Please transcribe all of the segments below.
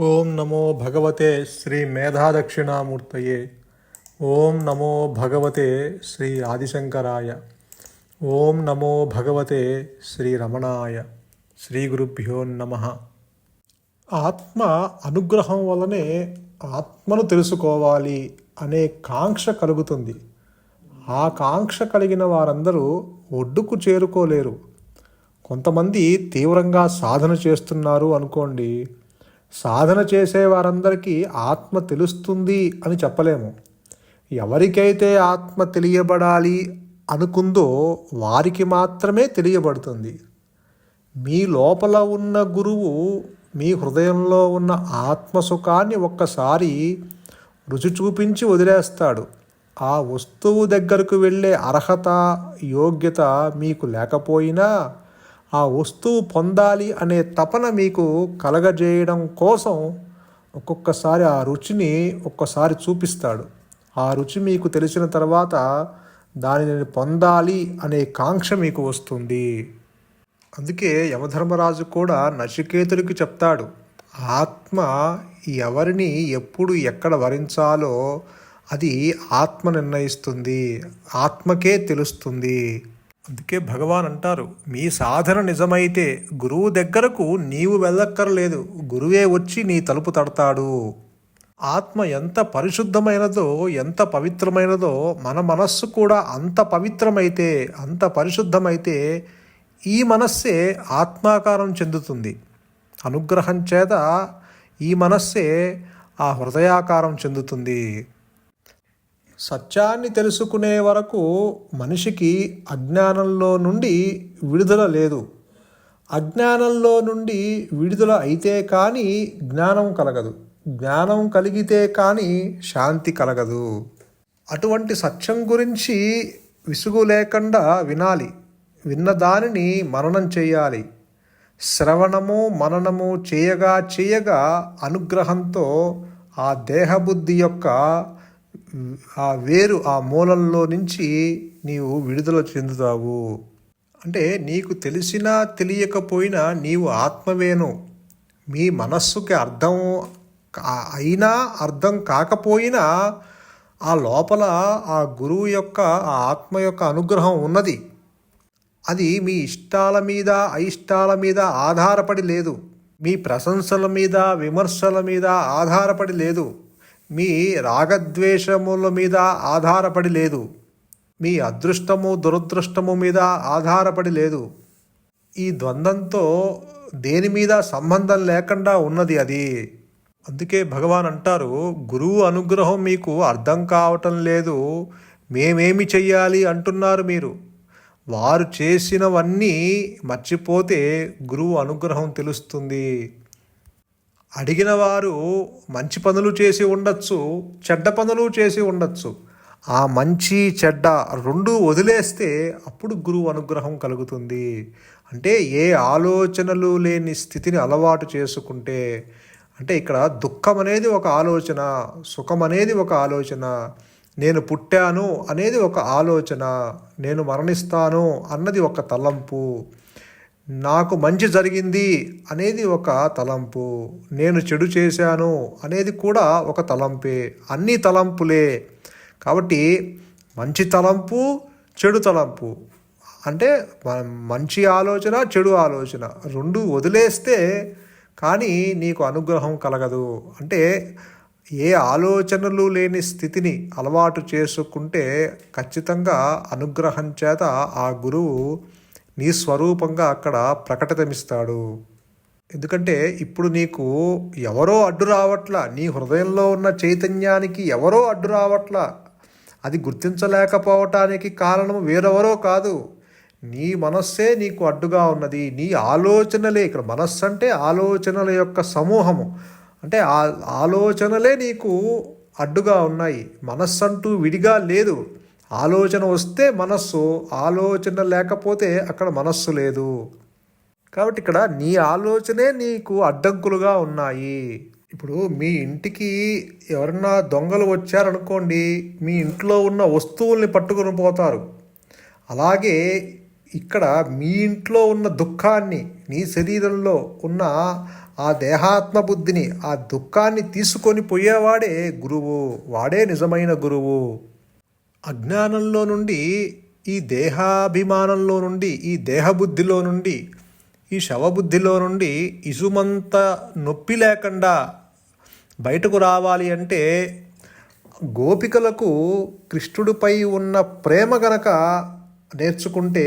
ఓం నమో భగవతే శ్రీ మేధాదక్షిణామూర్తయే. ఓం నమో భగవతే శ్రీ ఆదిశంకరాయ. ఓం నమో భగవతే శ్రీ రమణాయ. శ్రీ గురుభ్యో నమ. ఆత్మ అనుగ్రహం వలనే ఆత్మను తెలుసుకోవాలి అనే కాంక్ష కలుగుతుంది. ఆ కాంక్ష కలిగిన వారందరూ ఒడ్డుకు చేరుకోలేరు. కొంతమంది తీవ్రంగా సాధన చేస్తున్నారు అనుకోండి సాధన చేసే వారందరికీ ఆత్మ తెలుస్తుంది అని చెప్పలేము. ఎవరికైతే ఆత్మ తెలియబడాలి అనుకుందో వారికి మాత్రమే తెలియబడుతుంది. మీ లోపల ఉన్న గురువు మీ హృదయంలో ఉన్న ఆత్మసుఖాన్ని ఒక్కసారి రుచి చూపించి వదిలేస్తాడు. ఆ వస్తువు దగ్గరకు వెళ్ళే అర్హత యోగ్యత మీకు లేకపోయినా ఆ వస్తువు పొందాలి అనే తపన మీకు కలగజేయడం కోసం ఒక్కొక్కసారి ఆ రుచిని ఒక్కసారి చూపిస్తాడు. ఆ రుచి మీకు తెలిసిన తర్వాత దానిని పొందాలి అనే కాంక్ష మీకు వస్తుంది. అందుకే యమధర్మరాజు కూడా నచికేతుడికి చెప్తాడు ఆత్మ ఎవరిని ఎప్పుడు ఎక్కడ వరించాలో అది ఆత్మ నిర్ణయిస్తుంది ఆత్మకే తెలుస్తుంది. అందుకే భగవాన్ అంటారు మీ సాధన నిజమైతే గురువు దగ్గరకు నీవు వెళ్ళక్కర్లేదు గురువే వచ్చి నీ తలుపు తడతాడు. ఆత్మ ఎంత పరిశుద్ధమైనదో ఎంత పవిత్రమైనదో మన మనస్సు కూడా అంత పవిత్రమైతే అంత పరిశుద్ధమైతే ఈ మనస్సే ఆత్మాకారం చెందుతుంది. అనుగ్రహం చేత ఈ మనస్సే ఆ హృదయాకారం చెందుతుంది. సత్యాన్ని తెలుసుకునే వరకు మనిషికి అజ్ఞానంలో నుండి విడుదల లేదు. అజ్ఞానంలో నుండి విడుదల అయితే కానీ జ్ఞానం కలగదు. జ్ఞానం కలిగితే కానీ శాంతి కలగదు. అటువంటి సత్యం గురించి విసుగు లేకుండా వినాలి. విన్న దానిని మననం చేయాలి. శ్రవణము మననము చేయగా చేయగా అనుగ్రహంతో ఆ దేహబుద్ధి యొక్క ఆ వేరు ఆ మూలంలో నుంచి నీవు విడుదల చెందుతావు. అంటే నీకు తెలిసినా తెలియకపోయినా నీవు ఆత్మవేను మీ మనస్సుకి అర్థం కా- అయినా అర్థం కాకపోయినా ఆ లోపల ఆ గురువు యొక్క ఆ ఆత్మ యొక్క అనుగ్రహం ఉన్నది. అది మీ ఇష్టాల మీద అయిష్టాల మీద ఆధారపడి లేదు. మీ ప్రశంసల మీద విమర్శల మీద ఆధారపడి లేదు. మీ రాగద్వేషముల మీద ఆధారపడి లేదు. మీ అదృష్టము దురదృష్టము మీద ఆధారపడి లేదు. ఈ ద్వంద్వంతో దేని మీద సంబంధం లేకుండా ఉన్నది అది. అందుకే భగవాన్ అంటారు గురువు అనుగ్రహం మీకు అర్థం కావటం లేదు. మేమేమి చెయ్యాలి అంటున్నారు మీరు. వారు చేసినవన్నీ మర్చిపోతే గురువు అనుగ్రహం తెలుస్తుంది. అడిగిన వారు మంచి పనులు చేసి ఉండొచ్చు చెడ్డ పనులు చేసి ఉండొచ్చు. ఆ మంచి చెడ్డ రెండు వదిలేస్తే అప్పుడు గురువు అనుగ్రహం కలుగుతుంది. అంటే ఏ ఆలోచనలు లేని స్థితిని అలవాటు చేసుకుంటే అంటే ఇక్కడ దుఃఖం అనేది ఒక ఆలోచన సుఖం అనేది ఒక ఆలోచన నేను పుట్టాను అనేది ఒక ఆలోచన నేను మరణిస్తాను అన్నది ఒక తలంపు. నాకు మంచి జరిగింది అనేది ఒక తలంపు. నేను చెడు చేశాను అనేది కూడా ఒక తలంపే. అన్ని తలంపులే. కాబట్టి మంచి తలంపు చెడు తలంపు. అంటే మ- మంచి ఆలోచన చెడు ఆలోచన. రెండు వదిలేస్తే కానీ నీకు అనుగ్రహం కలగదు. అంటే ఏ ఆలోచనలు లేని స్థితిని అలవాటు చేసుకుంటే ఖచ్చితంగా అనుగ్రహం చేత ఆ గురువు నీ స్వరూపంగా అక్కడ ప్రకటితమిస్తాడు. ఎందుకంటే ఇప్పుడు నీకు ఎవరో అడ్డు రావట్లా నీ హృదయంలో ఉన్న చైతన్యానికి ఎవరో అడ్డు రావట్లా అది గుర్తించలేకపోవటానికి కారణం వేరెవరో కాదు. నీ మనస్సే నీకు అడ్డుగా ఉన్నది. నీ ఆలోచనలే ఇక్కడ మనస్సు అంటే ఆలోచనల యొక్క సమూహము. అంటే ఆ ఆలోచనలే నీకు అడ్డుగా ఉన్నాయి. మనస్సు అంటూ విడిగా లేదు. ఆలోచన వస్తే మనస్సు ఆలోచన లేకపోతే అక్కడ మనస్సు లేదు. కాబట్టి ఇక్కడ నీ ఆలోచనే నీకు అడ్డంకులుగా ఉన్నాయి. ఇప్పుడు మీ ఇంటికి ఎవరన్నా దొంగలు వచ్చారనుకోండి మీ ఇంట్లో ఉన్న వస్తువుల్ని పట్టుకొని పోతారు. అలాగే ఇక్కడ మీ ఇంట్లో ఉన్న దుఃఖాన్ని నీ శరీరంలో ఉన్న ఆ దేహాత్మ బుద్ధిని ఆ దుఃఖాన్ని తీసుకొని పోయేవాడే గురువు వాడే నిజమైన గురువు. అజ్ఞానంలో నుండి ఈ దేహాభిమానంలో నుండి ఈ దేహబుద్ధిలో నుండి ఈ శవబుద్ధిలో నుండి ఇసుమంత నొప్పి లేకుండా బయటకు రావాలి అంటే గోపికలకు కృష్ణుడిపై ఉన్న ప్రేమ గనక నేర్చుకుంటే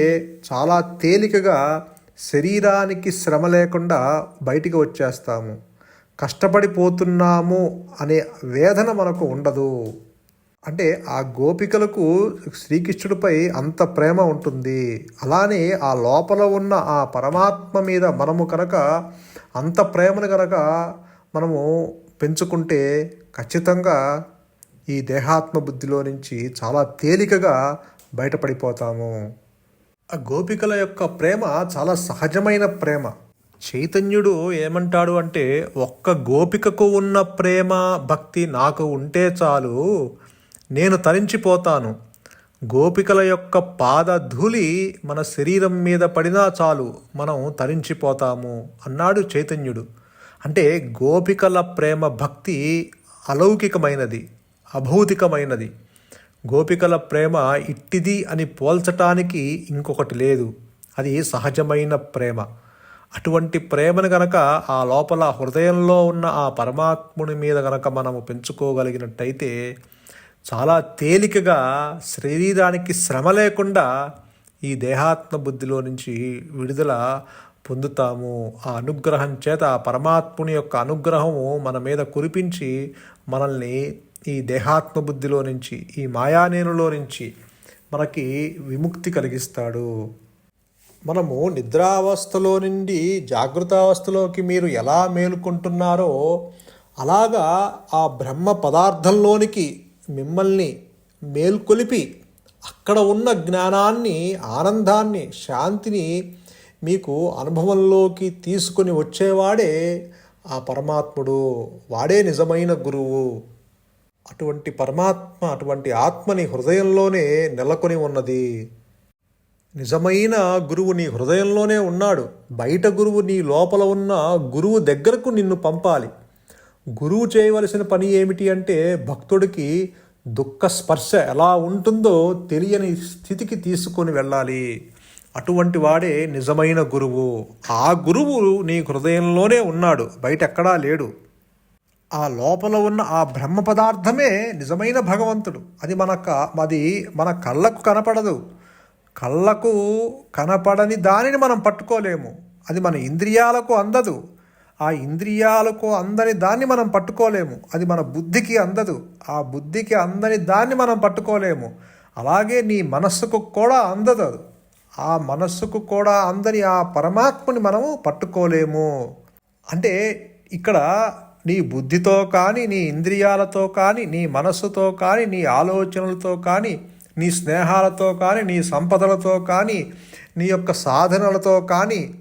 చాలా తేలికగా శరీరానికి శ్రమ లేకుండా బయటికి వచ్చేస్తాము. కష్టపడిపోతున్నాము అనే వేదన మనకు ఉండదు. అంటే ఆ గోపికలకు శ్రీకృష్ణుడిపై అంత ప్రేమ ఉంటుంది. అలానే ఆ లోపల ఉన్న ఆ పరమాత్మ మీద మనము కనుక అంత ప్రేమను కనుక మనము పెంచుకుంటే ఖచ్చితంగా ఈ దేహాత్మ బుద్ధిలో నుంచి చాలా తేలికగా బయటపడిపోతాము. ఆ గోపికల యొక్క ప్రేమ చాలా సహజమైన ప్రేమ. చైతన్యుడు ఏమంటాడు అంటే ఒక్క గోపికకు ఉన్న ప్రేమ భక్తి నాకు ఉంటే చాలు నేను తరించిపోతాను. గోపికల యొక్క పాదధూళి మన శరీరం మీద పడినా చాలు మనం తరించిపోతాము అన్నాడు చైతన్యుడు. అంటే గోపికల ప్రేమ భక్తి అలౌకికమైనది అభౌతికమైనది. గోపికల ప్రేమ ఇట్టిది అని పోల్చటానికి ఇంకొకటి లేదు. అది సహజమైన ప్రేమ. అటువంటి ప్రేమను గనక ఆ లోపల హృదయంలో ఉన్న ఆ పరమాత్ముని మీద గనక మనము పెంచుకోగలిగినట్టయితే చాలా తేలికగా శరీరానికి శ్రమ లేకుండా ఈ దేహాత్మ బుద్ధిలో నుంచి విడుదల పొందుతాము. ఆ అనుగ్రహం చేత ఆ పరమాత్ముని యొక్క అనుగ్రహము మన మీద కురిపించి మనల్ని ఈ దేహాత్మ బుద్ధిలో నుంచి ఈ మాయానేనులో నుంచి మనకి విముక్తి కలిగిస్తాడు. మనము నిద్రావస్థలో నుండి జాగృతావస్థలోకి మీరు ఎలా మేలుకుంటున్నారో అలాగా ఆ బ్రహ్మ పదార్థంలోనికి మిమ్మల్ని మేల్కొలిపి అక్కడ ఉన్న జ్ఞానాన్ని ఆనందాన్ని శాంతిని మీకు అనుభవంలోకి తీసుకొని వచ్చేవాడే ఆ పరమాత్ముడు. వాడే నిజమైన గురువు. అటువంటి పరమాత్మ అటువంటి ఆత్మని హృదయంలోనే నెలకొని ఉన్నది. నిజమైన గురువు నీ హృదయంలోనే ఉన్నాడు. బయట గురువు నీ లోపల ఉన్న గురువు దగ్గరకు నిన్ను పంపాలి. గురువు చేయవలసిన పని ఏమిటి అంటే భక్తుడికి దుఃఖ స్పర్శ ఎలా ఉంటుందో తెలియని స్థితికి తీసుకొని వెళ్ళాలి. అటువంటి వాడే నిజమైన గురువు. ఆ గురువు నీ హృదయంలోనే ఉన్నాడు. బయట ఎక్కడా లేడు. ఆ లోపల ఉన్న ఆ బ్రహ్మ పదార్థమే నిజమైన భగవంతుడు. అది మన క- అది మన కళ్ళకు కనపడదు. కళ్ళకు కనపడని దానిని మనం పట్టుకోలేము. అది మన ఇంద్రియాలకు అందదు. ఆ ఇంద్రియాలకు అందని దాన్ని మనం పట్టుకోలేము. అది మన బుద్ధికి అందదు. ఆ బుద్ధికి అందని దాన్ని మనం పట్టుకోలేము. అలాగే నీ మనస్సుకు కూడా అందదు అది. ఆ మనస్సుకు కూడా అందని ఆ పరమాత్మని మనము పట్టుకోలేము. అంటే ఇక్కడ నీ బుద్ధితో కానీ నీ ఇంద్రియాలతో కానీ నీ మనస్సుతో కానీ నీ ఆలోచనలతో కానీ నీ స్నేహాలతో కానీ నీ సంపదలతో కానీ నీ యొక్క సాధనలతో కానీ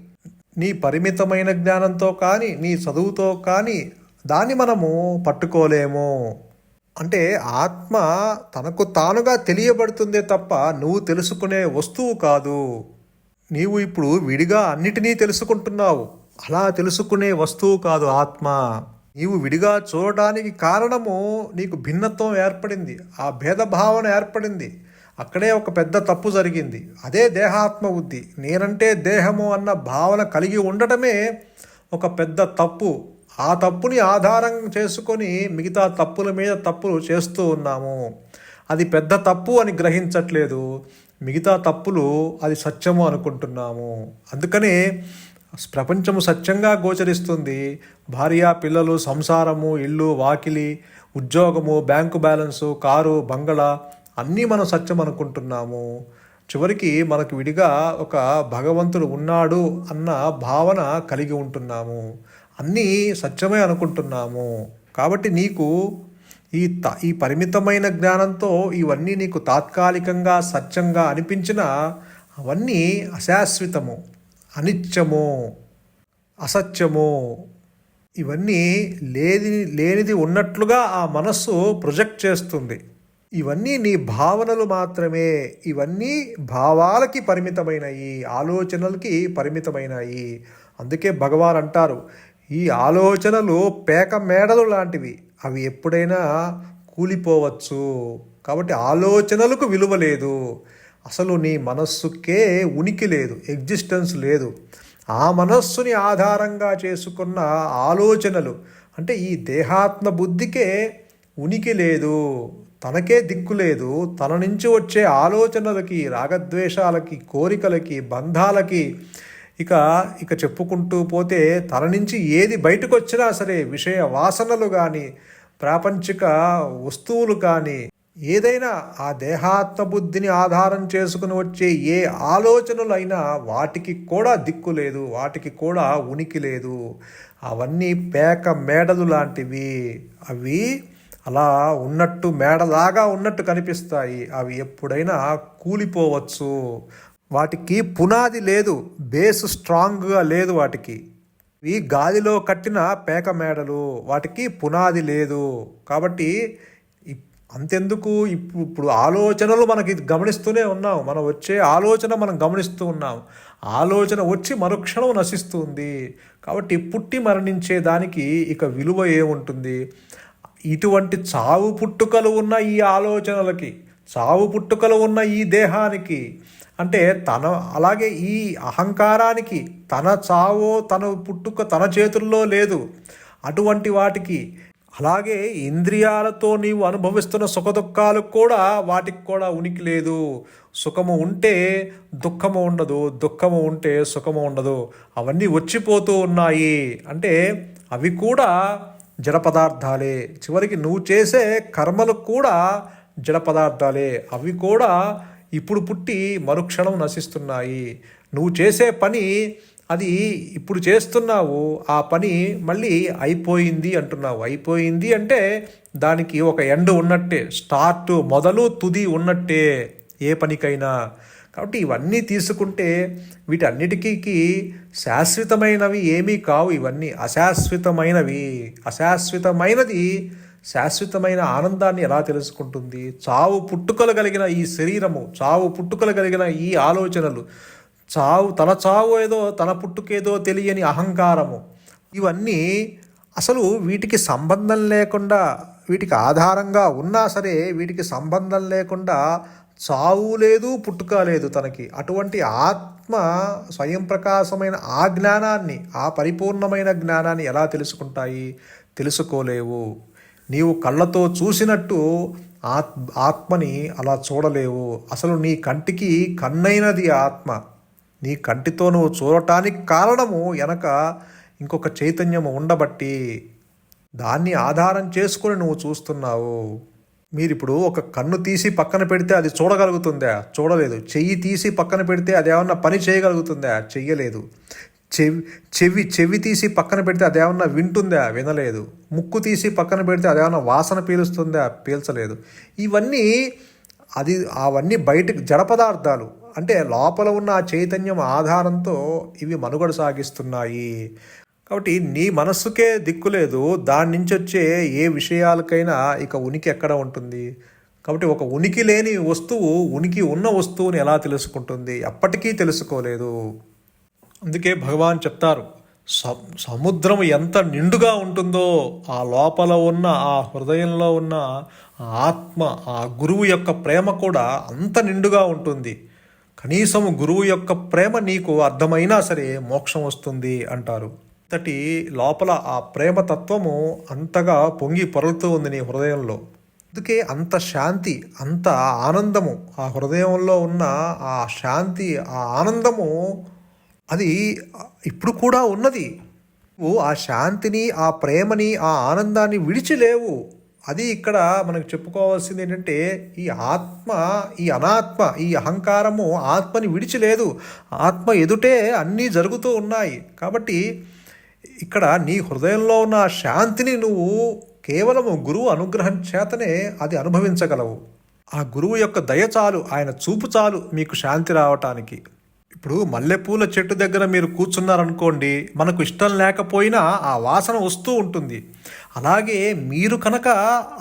నీ పరిమితమైన జ్ఞానంతో కానీ నీ చదువుతో కానీ దాన్ని మనము పట్టుకోలేము. అంటే ఆత్మ తనకు తానుగా తెలియబడుతుందే తప్ప నువ్వు తెలుసుకునే వస్తువు కాదు. నీవు ఇప్పుడు విడిగా అన్నిటినీ తెలుసుకుంటున్నావు. అలా తెలుసుకునే వస్తువు కాదు ఆత్మ. నీవు విడిగా చూడడానికి కారణము నీకు భిన్నత్వం ఏర్పడింది. ఆ భేదభావన ఏర్పడింది. అక్కడే ఒక పెద్ద తప్పు జరిగింది. అదే దేహాత్మ బుద్ధి నేనంటే దేహము అన్న భావన కలిగి ఉండటమే ఒక పెద్ద తప్పు. ఆ తప్పుని ఆధారం చేసుకొని మిగతా తప్పుల మీద తప్పులు చేస్తూ ఉన్నాము. అది పెద్ద తప్పు అని గ్రహించట్లేదు. మిగతా తప్పులు అది సత్యము అనుకుంటున్నాము. అందుకనే ప్రపంచము సత్యంగా గోచరిస్తుంది. భార్య పిల్లలు సంసారము ఇల్లు వాకిలి ఉద్యోగము బ్యాంకు బ్యాలెన్సు కారు బంగళా అన్నీ మనం సత్యం అనుకుంటున్నాము. చివరికి మనకు విడిగా ఒక భగవంతుడు ఉన్నాడు అన్న భావన కలిగి ఉంటున్నాము. అన్నీ సత్యమే అనుకుంటున్నాము. కాబట్టి నీకు ఈ త ఈ పరిమితమైన జ్ఞానంతో ఇవన్నీ నీకు తాత్కాలికంగా సత్యంగా అనిపించిన అవన్నీ అశాశ్వతము అనిత్యము అసత్యము. ఇవన్నీ లేని లేనిది ఉన్నట్లుగా ఆ మనస్సు ప్రొజెక్ట్ చేస్తుంది. ఇవన్నీ నీ భావనలు మాత్రమే ఇవన్నీ భావాలకి పరిమితమైనవి ఆలోచనలకి పరిమితమైనవి అందుకే భగవాన్ అంటారు ఈ ఆలోచనలు పేక మేడలు లాంటివి అవి ఎప్పుడైనా కూలిపోవచ్చు. కాబట్టి ఆలోచనలకు విలువ లేదు. అసలు నీ మనస్సుకే ఉనికి లేదు ఎగ్జిస్టెన్స్ లేదు. ఆ మనస్సుని ఆధారంగా చేసుకున్న ఆలోచనలు అంటే ఈ దేహాత్మ బుద్ధికే ఉనికి లేదు. తనకే దిక్కు లేదు. తన నుంచి వచ్చే ఆలోచనలకి రాగద్వేషాలకి కోరికలకి బంధాలకి ఇక ఇక చెప్పుకుంటూ పోతే తన నుంచి ఏది బయటకు వచ్చినా సరే విషయ వాసనలు కానీ ప్రాపంచిక వస్తువులు కానీ ఏదైనా ఆ దేహాత్మబుద్ధిని ఆధారం చేసుకుని వచ్చే ఏ ఆలోచనలైనా వాటికి కూడా దిక్కు లేదు. వాటికి కూడా ఉనికి లేదు. అవన్నీ పేక మేడలు లాంటివి. అవి అలా ఉన్నట్టు మేడలాగా ఉన్నట్టు కనిపిస్తాయి. అవి ఎప్పుడైనా కూలిపోవచ్చు. వాటికి పునాది లేదు. బేస్ స్ట్రాంగ్గా లేదు వాటికి. ఇవి గాలిలో కట్టిన పేక మేడలు వాటికి పునాది లేదు. కాబట్టి అంతెందుకు? ఇప్పుడు ఇప్పుడు ఆలోచనలు మనకి గమనిస్తూనే ఉన్నాం. మనం వచ్చే ఆలోచన మనం గమనిస్తూ ఉన్నాం. ఆలోచన వచ్చి మరుక్షణం నశిస్తుంది. కాబట్టి పుట్టి మరణించే దానికి ఇక విలువ ఏముంటుంది? ఇటువంటి చావు పుట్టుకలు ఉన్న ఈ ఆలోచనలకి చావు పుట్టుకలు ఉన్న ఈ దేహానికి అంటే తన అలాగే ఈ అహంకారానికి తన చావో తన పుట్టుక తన చేతుల్లో లేదు. అటువంటి వాటికి అలాగే ఇంద్రియాలతో నీవు అనుభవిస్తున్న సుఖదుఖాలు కూడా వాటికి కూడా ఉనికి లేదు. సుఖము ఉంటే దుఃఖము ఉండదు దుఃఖము ఉంటే సుఖము ఉండదు. అవన్నీ వచ్చిపోతూ ఉన్నాయి. అంటే అవి కూడా జడ పదార్థాలే చివరికి నువ్వు చేసే కర్మలు కూడా జడ పదార్థాలే అవి కూడా ఇప్పుడు పుట్టి మరుక్షణం నశిస్తున్నాయి. నువ్వు చేసే పని అది ఇప్పుడు చేస్తున్నావు. ఆ పని మళ్ళీ అయిపోయింది అంటున్నావు. అయిపోయింది అంటే దానికి ఒక ఎండ్ ఉన్నట్టే. స్టార్ట్ మొదలు తుది ఉన్నట్టే. ఏ పనికైనా. కాబట్టి ఇవన్నీ తీసుకుంటే వీటన్నిటికీ శాశ్వతమైనవి ఏమీ కావు ఇవన్నీ. అశాశ్వతమైనవి. అశాశ్వతమైనది శాశ్వతమైన ఆనందాన్ని ఎలా తెలుసుకుంటుంది? చావు పుట్టుకలు కలిగిన ఈ శరీరము చావు పుట్టుకలు కలిగిన ఈ ఆలోచనలు చావు తన చావు ఏదో తన పుట్టుకేదో తెలియని అహంకారము ఇవన్నీ అసలు వీటికి సంబంధం లేకుండా వీటికి ఆధారంగా ఉన్నా సరే వీటికి సంబంధం లేకుండా చావు లేదు పుట్టుక లేదు తనకి. అటువంటి ఆత్మ స్వయం ప్రకాశమైన ఆ జ్ఞానాన్ని ఆ పరిపూర్ణమైన జ్ఞానాన్ని ఎలా తెలుసుకుంటాయి? తెలుసుకోలేవు. నీవు కళ్ళతో చూసినట్టు ఆత్ ఆత్మని అలా చూడలేవు. అసలు నీ కంటికి కన్నైనది ఆత్మ. నీ కంటితో నువ్వు చూడటానికి కారణము వెనక ఇంకొక చైతన్యము ఉండబట్టి దాన్ని ఆధారం చేసుకుని నువ్వు చూస్తున్నావు. మీరు ఇప్పుడు ఒక కన్ను తీసి పక్కన పెడితే అది చూడగలుగుతుందా? చూడలేదు. చెయ్యి తీసి పక్కన పెడితే అది ఏమన్నా పని చేయగలుగుతుందా? చెయ్యలేదు. చెవి చెవి చెవి తీసి పక్కన పెడితే అది ఏమన్నా వింటుందా? వినలేదు. ముక్కు తీసి పక్కన పెడితే అది ఏమన్నా వాసన పీలుస్తుందా? పీల్చలేదు. ఇవన్నీ అది అవన్నీ బయటకు జడ పదార్థాలు. అంటే లోపల ఉన్న ఆ చైతన్యం ఆధారంతో ఇవి మనుగడ సాగిస్తున్నాయి. కాబట్టి నీ మనస్సుకే దిక్కు లేదు. దాని నుంచి వచ్చే ఏ విషయాలకైనా ఇక ఉనికి ఎక్కడ ఉంటుంది? కాబట్టి ఒక ఉనికి లేని వస్తువు ఉనికి ఉన్న వస్తువుని ఎలా తెలుసుకుంటుంది? ఎప్పటికీ తెలుసుకోలేదు. అందుకే భగవాన్ చెప్తారు స- సముద్రం ఎంత నిండుగా ఉంటుందో ఆ లోపల ఉన్న ఆ హృదయంలో ఉన్న ఆత్మ ఆ గురువు యొక్క ప్రేమ కూడా అంత నిండుగా ఉంటుంది. కనీసం గురువు యొక్క ప్రేమ నీకు అర్థమైనా సరే మోక్షం వస్తుంది అంటారు. అంతటి లోపల ఆ ప్రేమ తత్వము అంతగా పొంగి పొరలుతూ ఉంది నీ హృదయంలో. అందుకే అంత శాంతి అంత ఆనందము ఆ హృదయంలో ఉన్న ఆ శాంతి ఆ ఆనందము అది ఇప్పుడు కూడా ఉన్నది. నువ్వు ఆ శాంతిని ఆ ప్రేమని ఆ ఆనందాన్ని విడిచిలేవు. అది ఇక్కడ మనకు చెప్పుకోవాల్సింది ఏంటంటే ఈ ఆత్మ ఈ అనాత్మ ఈ అహంకారము ఆత్మని విడిచిలేదు. ఆత్మ ఎదుటే అన్నీ జరుగుతూ ఉన్నాయి. కాబట్టి ఇక్కడ నీ హృదయంలో ఉన్న శాంతిని నువ్వు కేవలము గురువు అనుగ్రహం చేతనే అది అనుభవించగలవు. ఆ గురువు యొక్క దయ చాలు ఆయన చూపు చాలు మీకు శాంతి రావటానికి. ఇప్పుడు మల్లెపూల చెట్టు దగ్గర మీరు కూర్చున్నారనుకోండి మనకు ఇష్టం లేకపోయినా ఆ వాసన వస్తూ ఉంటుంది. అలాగే మీరు కనుక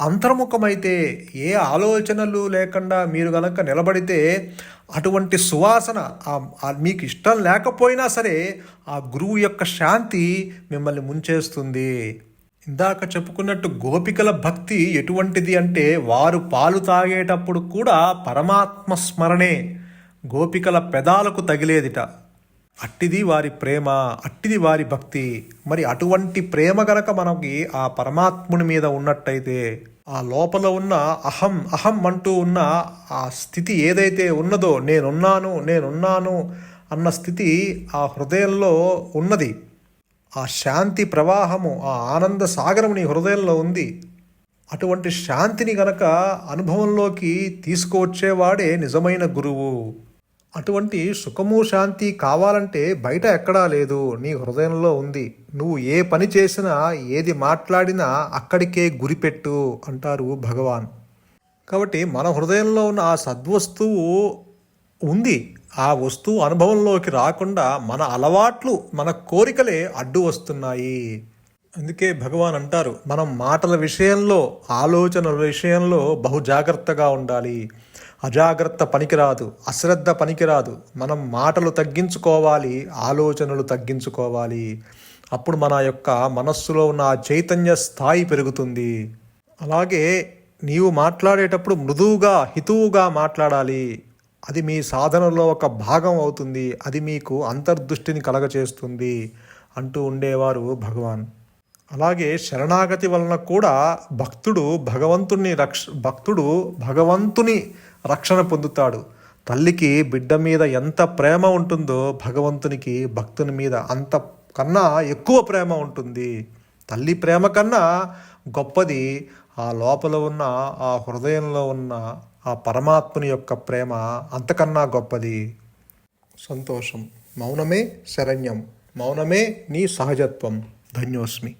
అంతర్ముఖమైతే ఏ ఆలోచనలు లేకుండా మీరు కనుక నిలబడితే అటువంటి సువాసన మీకు ఇష్టం లేకపోయినా సరే ఆ గురువు యొక్క శాంతి మిమ్మల్ని ముంచేస్తుంది. ఇందాక చెప్పుకున్నట్టు గోపికల భక్తి ఎటువంటిది అంటే వారు పాలు తాగేటప్పుడు కూడా పరమాత్మ స్మరణే. గోపికల పెదాలకు తగిలేదిట. అట్టిది వారి ప్రేమ అట్టిది వారి భక్తి. మరి అటువంటి ప్రేమ గనక మనకి ఆ పరమాత్ముని మీద ఉన్నట్టయితే ఆ లోపల ఉన్న అహం అహం అంటూ ఉన్న ఆ స్థితి ఏదైతే ఉన్నదో నేనున్నాను నేనున్నాను అన్న స్థితి ఆ హృదయంలో ఉన్నది. ఆ శాంతి ప్రవాహము ఆ ఆనంద సాగరం నీ హృదయంలో ఉంది. అటువంటి శాంతిని గనక అనుభవంలోకి తీసుకువచ్చేవాడే నిజమైన గురువు. అటువంటి సుఖము శాంతి కావాలంటే బయట ఎక్కడా లేదు. నీ హృదయంలో ఉంది. నువ్వు ఏ పని చేసినా ఏది మాట్లాడినా అక్కడికే గురిపెట్టు అంటారు భగవాన్. కాబట్టి మన హృదయంలో ఉన్న ఆ సద్వస్తువు ఉంది. ఆ వస్తువు అనుభవంలోకి రాకుండా మన అలవాట్లు మన కోరికలే అడ్డు వస్తున్నాయి. అందుకే భగవాన్ అంటారు మనం మాటల విషయంలో ఆలోచనల విషయంలో బహు జాగ్రత్తగా ఉండాలి. అజాగ్రత్త పనికిరాదు అశ్రద్ధ పనికిరాదు. మనం మాటలు తగ్గించుకోవాలి ఆలోచనలు తగ్గించుకోవాలి. అప్పుడు మన యొక్క మనస్సులో ఉన్న ఆ చైతన్య స్థాయి పెరుగుతుంది. అలాగే నీవు మాట్లాడేటప్పుడు మృదువుగా హితువుగా మాట్లాడాలి. అది మీ సాధనలో ఒక భాగం అవుతుంది. అది మీకు అంతర్దృష్టిని కలగచేస్తుంది అంటూ ఉండేవారు భగవాన్. అలాగే శరణాగతి వలన కూడా భక్తుడు భగవంతుని రక్ష భక్తుడు భగవంతుని రక్షణ పొందుతాడు. తల్లికి బిడ్డ మీద ఎంత ప్రేమ ఉంటుందో భగవంతునికి భక్తుని మీద అంత కన్నా ఎక్కువ ప్రేమ ఉంటుంది. తల్లి ప్రేమ కన్నా గొప్పది ఆ లోపల ఉన్న ఆ హృదయంలో ఉన్న ఆ పరమాత్మని యొక్క ప్రేమ అంతకన్నా గొప్పది. సంతోషం. మౌనమే శరణ్యం. మౌనమే నీ సహజత్వం. ధన్యోస్మి.